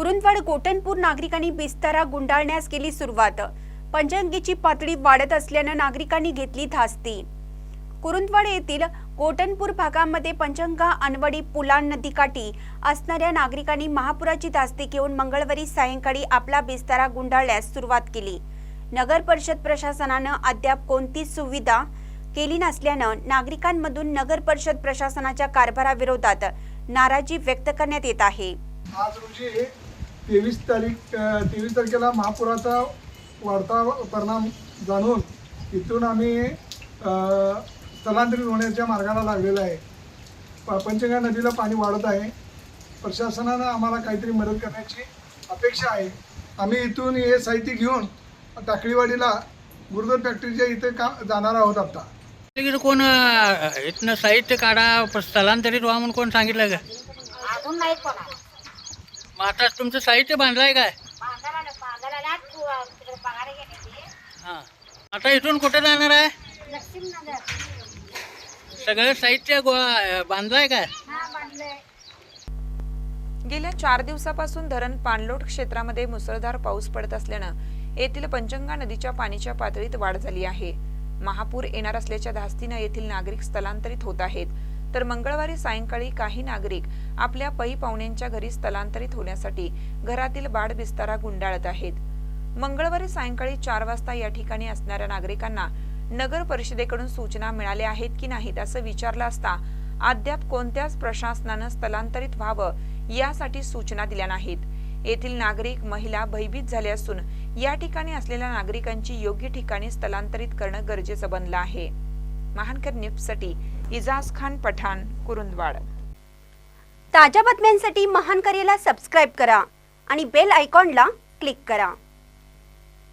कुरुंदवाड गोटनपूर नागरिकांनी बिस्तारा गुंडाळण्यास केली सुरुवात. पंचंगीची पातळी वाढत असल्यानं नागरिकांनी घेतली धास्ती. कुरुंदवाड येथील गोटनपूर भागामध्ये पंचंगा अनवडी पुलाण नदीकाठी असणाऱ्या नागरिकांनी महापुराची धास्ती घेऊन मंगळवारी सायंकाळी आपला बिस्तारा गुंडाळण्यास सुरुवात केली. नगर परिषद प्रशासनानं अद्याप कोणतीच सुविधा केली नसल्यानं नागरिकांमधून नगर परिषद प्रशासनाच्या कारभाराविरोधात नाराजी व्यक्त करण्यात येत आहे. आज रोजी तेवीस तारीख तेवीस तारखेला महापुराचा वाढता परिणाम जाणून इथून आम्ही स्थलांतरित होण्याच्या मार्गाला लागलेला आहे. प पंचगंगा नदीला पाणी वाढत आहे. प्रशासनानं आम्हाला काहीतरी मदत करण्याची अपेक्षा आहे. आम्ही इथून हे साहित्य घेऊन टाकळीवाडीला गुरुदर फॅक्टरीच्या इथे का जाणार आहोत आता. कोण इथनं साहित्य काढा स्थलांतरित व्हा म्हणून कोण सांगितलं का अजून नाही कोणाला. मग आता तुमचं साहित्य बांधलंय काय? बांधायला बांधायला तिकडे हां. आता इथून कुठे जाणार आहे? लक्ष्मीनगर सगळं साहित्य अं, बांधलंय काय? हा बांधलंय. गेल्या चार दिवसापासून धरण पाणलोट क्षेत्रामध्ये मुसळधार पाऊस पडत असल्यानं येथील पंचगंगा नदीच्या पाण्याच्या पातळीत वाढ झाली आहे. महापूर येणार असल्याच्या धास्तीनं येथील नागरिक स्थलांतरित होत आहेत. तर मंगळवारी सायंकाळी काही नागरिक आपल्या पै पाहुण्यांच्या घरी स्थलांतरित होण्यासाठी घरातील बाड बिस्तारा गुंडाळत आहेत. मंगळवारी सायंकाळी चार वाजता या ठिकाणी असणाऱ्या नागरिकांना नगर परिषदेकडून सूचना मिळाल्या आहेत की नाहीत असं विचारलं असता अद्याप कोणत्याच प्रशासनानं स्थलांतरित व्हावं यासाठी सूचना दिल्या नाहीत. येथील नागरिक महिला भयभीत झाले असून या ठिकाणी असलेल्या नागरिकांची योग्य ठिकाणी स्थलांतरित करणं गरजेचं बनलं आहे. महानकर न्यूजसाठी इजाज खान पठाण कुरुंदवाड. ताज्या बातम्यांसाठी महान करेला सबस्क्राईब करा आणि बेल आयकॉनला क्लिक करा.